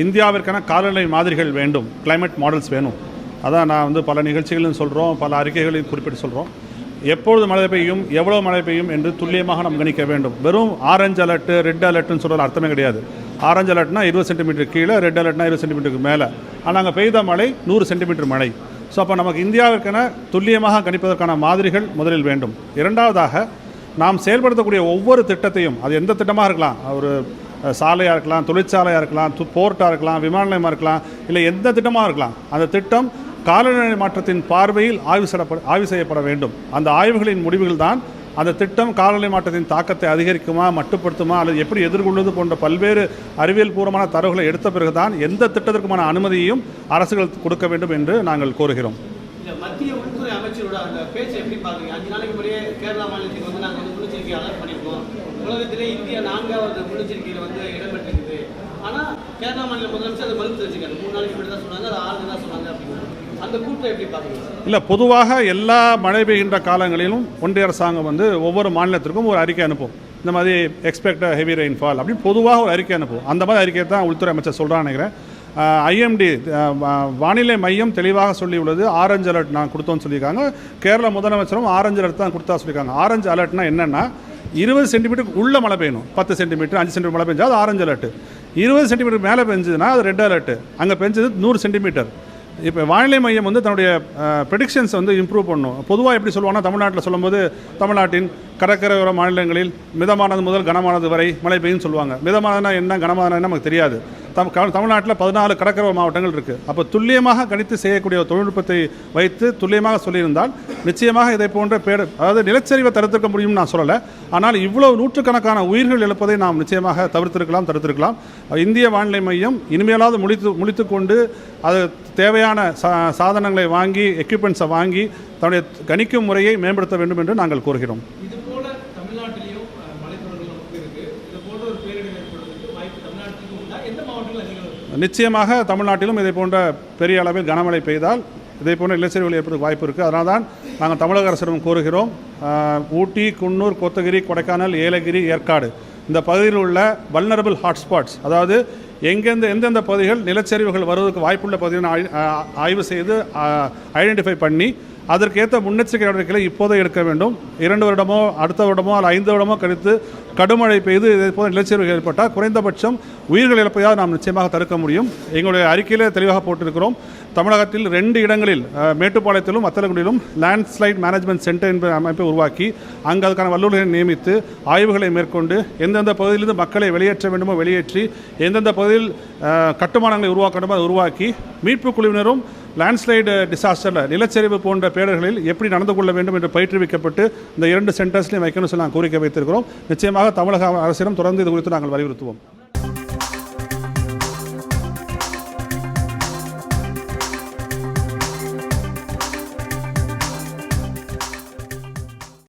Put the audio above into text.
இந்தியாவிற்கான காலநிலை மாதிரிகள் வேண்டும் கிளைமேட் மாடல்ஸ் வேணும். அதான் நான் வந்து பல நிகழ்ச்சிகளும் சொல்கிறோம் பல அறிக்கைகளையும் குறிப்பிட்டு சொல்கிறோம் எப்பொழுது மழை பெய்யும் எவ்வளோ மழை பெய்யும் என்று துல்லியமாக நாம் கணிக்க வேண்டும். வெறும் ஆரஞ்சு அலர்ட்டு ரெட் அலர்ட்னு சொல்கிற அர்த்தமே கிடையாது. ஆரஞ்சு அலர்ட்னா இருபது சென்டிமீட்டர் கீழே ரெட் அலர்ட்னா இருபது சென்டிமீட்டருக்கு மேலே. ஆனால் அங்கே பெய்த மழை நூறு சென்டிமீட்டர் மழை. ஸோ அப்போ நமக்கு இந்தியாவிற்கென துல்லியமாக கணிப்பதற்கான மாதிரிகள் முதலில் வேண்டும். இரண்டாவதாக நாம் செயல்படுத்தக்கூடிய ஒவ்வொரு திட்டத்தையும் அது எந்த திட்டமாக இருக்கலாம் ஒரு சாலையாக இருக்கலாம் தொழிற்சாலையாக இருக்கலாம் து போர்ட்டாக இருக்கலாம் விமான நிலையமாக இருக்கலாம் இல்லை எந்த திட்டமாக இருக்கலாம் அந்த திட்டம் காலநிலை மாற்றத்தின் பார்வையில் ஆய்வு செய்யப்பட ஆய்வு செய்யப்பட வேண்டும். அந்த ஆய்வுகளின் முடிவுகள் தான் அந்த திட்டம் காலநிலை மாற்றத்தின் தாக்கத்தை அதிகரிக்குமா மட்டுப்படுத்துமா அல்லது எப்படி எதிர்கொள்வது போன்ற பல்வேறு அறிவியல் பூர்வமான தரவுகளை எடுத்த பிறகுதான் எந்த திட்டத்திற்குமான அனுமதியையும் அரசுகள் கொடுக்க வேண்டும் என்று நாங்கள் கோருகிறோம். உள்துறை அமைச்சரோட அந்த பேச்சை எப்படி பாக்குறீங்க அஞ்சு நாளைக்கு முறையே கேரளா மாநிலத்துக்கு வந்து நாங்கள் வந்து முன்னெச்சரிக்கை அலர்ட் பண்ணியிருக்கோம். உலகத்திலே இந்தியா நான்காவது முன்னெச்சரிக்கையில் வந்து இடம்பெற்றிருக்குது. ஆனால் கேரளா மாநில முதலமைச்சர் அதை மறுத்து வச்சுக்காரு. மூணு நாளைக்கு முன்னாடி தான் சொன்னாங்க அது ஆறு தான் சொன்னாங்க அப்படின்னு அந்த கூட்டம் எப்படி பாக்குறீங்க இல்லை பொதுவாக எல்லா மழை பெய்கின்ற காலங்களிலும் ஒன்றிய அரசாங்கம் வந்து ஒவ்வொரு மாநிலத்திற்கும் ஒரு அறிக்கை அனுப்பும். இந்த மாதிரி எக்ஸ்பெக்ட் ஹெவி ரெயின்ஃபால் அப்படின்னு பொதுவாக ஒரு அறிக்கை அனுப்பும். அந்த மாதிரி அறிக்கை தான் உள்துறை அமைச்சர் சொல்கிறான்னு நினைக்கிறேன். ஐஎம்டி வானிலை மையம் தெளிவாக சொல்லியுள்ளது. ஆரஞ்சு அலர்ட் நான் கொடுத்தோம்னு சொல்லியிருக்காங்க. கேரள முதலமைச்சரும் ஆரஞ்சு அலர்ட் தான் கொடுத்தா சொல்லியிருக்காங்க. ஆரஞ்சு அலர்ட்னா என்னென்னா இருபது சென்டிமீட்டருக்கு உள்ளே மழை பெய்யணும். பத்து சென்டிமீட்டர் அஞ்சு சென்டிமீட்டர் மழை பெஞ்சால் அது ஆரஞ்சு அலர்ட்டு. இருபது சென்டிமீட்டர் மேலே பெஞ்சதுன்னா அது ரெட் அலர்ட்டு. அங்கே பெஞ்சது நூறு சென்டிமீட்டர். இப்போ வானிலை மையம் வந்து தன்னுடைய ப்ரெடிக்ஷன்ஸ் வந்து இம்ப்ரூவ் பண்ணும் பொதுவாக எப்படி சொல்லுவாங்கன்னா தமிழ்நாட்டில் சொல்லும்போது தமிழ்நாட்டின் கடற்கரையோர மாநிலங்களில் மிதமானது முதல் கனமானது வரை மழை பெய்யும்னு சொல்லுவாங்க. மிதமானதுனா என்ன கனமானதுன்னா நமக்கு தெரியாது. தம் க- தமிழ்நாட்டில் பதினாலு கடற்கரை மாவட்டங்கள் இருக்குது அப்போ துல்லியமாக கணித்து செய்யக்கூடிய தொழில்நுட்பத்தை வைத்து துல்லியமாக சொல்லியிருந்தால் நிச்சயமாக இதை போன்ற பேர் அதாவது நிலச்சரிவை தடுத்திருக்க முடியும்னு நான் சொல்லலை. ஆனால் இவ்வளவு நூற்றுக்கணக்கான உயிர்கள் இழப்பதை நாம் நிச்சயமாக தவிர்த்திருக்கலாம் தடுத்திருக்கலாம். இந்திய வானிலை மையம் இனிமேலாவது முடித்து முடித்து கொண்டு அது தேவையான சா சாதனங்களை வாங்கி எக்யூப்மெண்ட்ஸை வாங்கி தன்னுடைய கணிக்கும் முறையை மேம்படுத்த வேண்டும் என்று நாங்கள் கூறுகிறோம் இது போல தமிழ்நாட்டிலையும் அஹ், மலைத்தொடர்கள் நமக்கு இருக்கு இது போன்ற ஒரு பேரிடர் ஏற்படுறதுக்கு வாய்ப்பு தமிழ்நாட்டுக்கு உண்டா எந்த மாவட்டங்கள் அதிகம் இருக்கு நிச்சயமாக தமிழ்நாட்டிலும் இதை போன்ற பெரிய அளவில் கனமழை பெய்தால் இதே போன்ற நிலச்சரிவுகள் ஏற்படுவதற்கு வாய்ப்பு இருக்குது அதனால் தான் நாங்கள் தமிழக அரசிடம் கோருகிறோம் ஊட்டி குன்னூர் கோத்தகிரி கொடைக்கானல் ஏலகிரி ஏற்காடு. இந்த பகுதியில் உள்ள வல்னரபிள் ஹாட்ஸ்பாட்ஸ் அதாவது எங்கெந்த எந்தெந்த பகுதிகள் நிலச்சரிவுகள் வருவதற்கு வாய்ப்புள்ள பகுதிகளை ஆய்வு செய்து ஐடென்டிஃபை பண்ணி அதற்கேற்ற முன்னெச்சரிக்கை நடவடிக்கைகளை இப்போதே எடுக்க வேண்டும். இரண்டு வருடமோ அடுத்த வருடமோ அல்ல ஐந்து வருடமோ கழித்து கடுமழை பெய்து இதே போல நிலச்சரிவுகள் ஏற்பட்டால் குறைந்தபட்சம் உயிர்கள் இழப்பையாவது நாம் நிச்சயமாக தடுக்க முடியும். எங்களுடைய அறிக்கையிலே தெளிவாக போட்டிருக்கிறோம். தமிழகத்தில் ரெண்டு இடங்களில் மேட்டுப்பாளையத்திலும் அத்தலகுடியிலும் லேண்ட்ஸ்லைட் மேனேஜ்மெண்ட் சென்டர் என்ற அமைப்பை உருவாக்கி அங்கு அதுக்கான வல்லுநர்களை நியமித்து ஆய்வுகளை மேற்கொண்டு எந்தெந்த பகுதியிலிருந்து மக்களை வெளியேற்ற வேண்டுமோ வெளியேற்றி எந்தெந்த பகுதியில் அஹ், கட்டுமானங்களை உருவாக்கணும்? அதை உருவாக்கி மீட்பு குழுவினரும் லேண்ட்ஸ்லைடு டிசாஸ்டரில் நிலச்சரிவு போன்ற பேடர்களில் எப்படி நடந்து கொள்ள வேண்டும் என்று பயிற்றுவிக்கப்பட்டு இந்த இரண்டு சென்டர்ஸ்லையும் வைக்கணும்னு சொல்லி நாங்கள் கோரிக்கை வைத்திருக்கிறோம். நிச்சயமாக தமிழக அரசிடம் தொடர்ந்து இது குறித்து நாங்கள் வலியுறுத்துவோம்.